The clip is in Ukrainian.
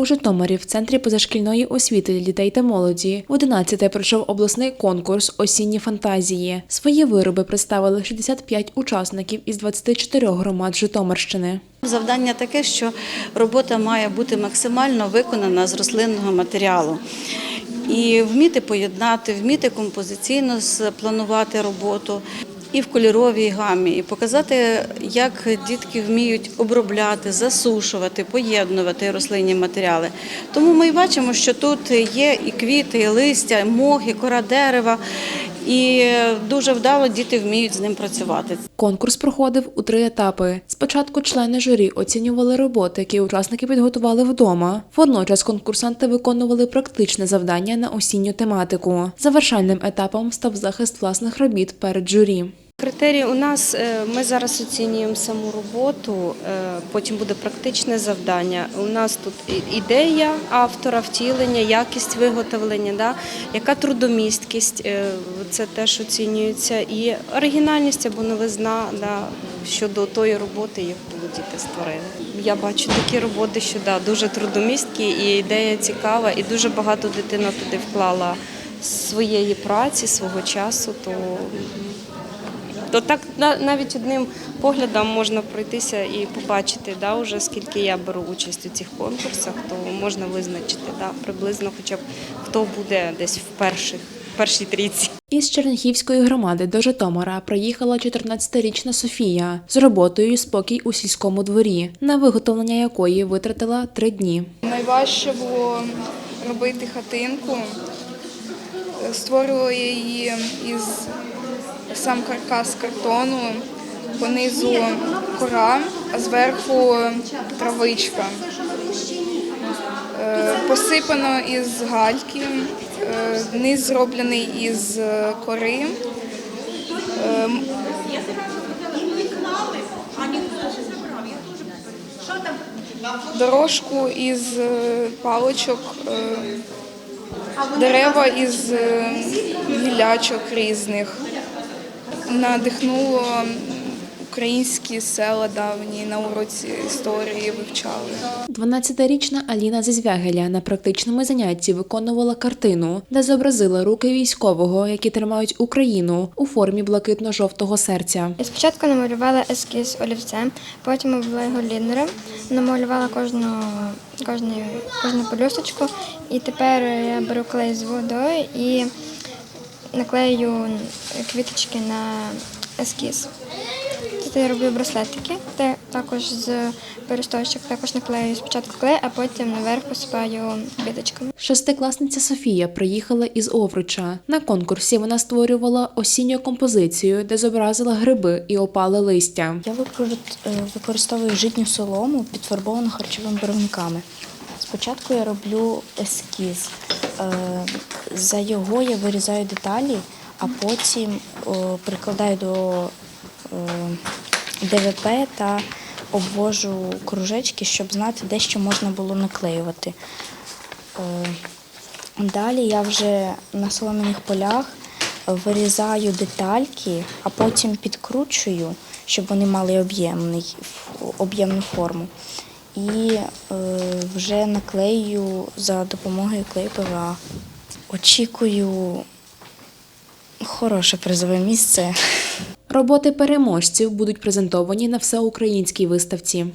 У Житомирі в центрі позашкільної освіти для дітей та молоді в 11-те пройшов обласний конкурс Осінні фантазії. Свої вироби представили 65 учасників із 24 громад Житомирщини. Завдання таке, що робота має бути максимально виконана з рослинного матеріалу. І вміти поєднати, вміти композиційно спланувати роботу і в кольоровій гамі, і показати, як дітки вміють обробляти, засушувати, поєднувати рослинні матеріали. Тому ми бачимо, що тут є і квіти, і листя, і мох, кора дерева. І дуже вдало діти вміють з ним працювати. Конкурс проходив у три етапи. Спочатку члени журі оцінювали роботи, які учасники підготували вдома. Водночас конкурсанти виконували практичне завдання на осінню тематику. Завершальним етапом став захист власних робіт перед журі. Критерії у нас е, ми зараз оцінюємо саму роботу, е, потім буде практичне завдання. У нас тут ідея автора, втілення, якість виготовлення, да? яка трудомісткість, е, це теж оцінюється, і оригінальність або новизна да, щодо тої роботи, яку діти створили. Я бачу такі роботи, що да, дуже трудомісткі, і ідея цікава, і дуже багато дитина туди вклала своєї праці, свого часу. То то так на- навіть одним поглядом можна пройтися і побачити, да, уже скільки я беру участь у цих конкурсах, то можна визначити да, приблизно, хоча б хто буде десь в перших першій трійці. Із Черніхівської громади до Житомира приїхала 14-річна Софія з роботою Спокій у сільському дворі, на виготовлення якої витратила три дні. Найважче було робити хатинку. Створювала її із сам каркас картону, понизу кора, а зверху травичка. Е, Посипано із гальки, низ зроблений із е, кори. Е, Дорожку із е, паличок, е, дерева із е, гілячок різних. Надихнуло українські села давні на уроці історії вивчали. 12-річна Аліна зі Звягеля на практичному занятті виконувала картину, де зобразила руки військового, які тримають Україну у формі блакитно-жовтого серця. Я спочатку намалювала ескіз олівцем, потім обвела його лінером, намалювала кожну, кожну, кожну полюсочку, і тепер я беру клей з водою і наклею квіточки на ескіз. Тут я роблю браслетики, те також з пересточок, також наклею спочатку клей, а потім наверх посипаю квіточками. Шестикласниця Софія приїхала із Овруча. На конкурсі вона створювала осінню композицію, де зобразила гриби і опале листя. Я е, використовую житню солому, підфарбовану харчовими барвниками. Спочатку я роблю ескіз. Е, За його я вирізаю деталі, а потім прикладаю до ДВП та обвожу кружечки, щоб знати, де що можна було наклеювати. Е, Далі я вже на солом'яних полях вирізаю детальки, а потім підкручую, щоб вони мали об'ємну форму. І е, вже наклею за допомогою клею ПВА. Очікую хороше призове місце. Роботи переможців будуть презентовані на всеукраїнській виставці.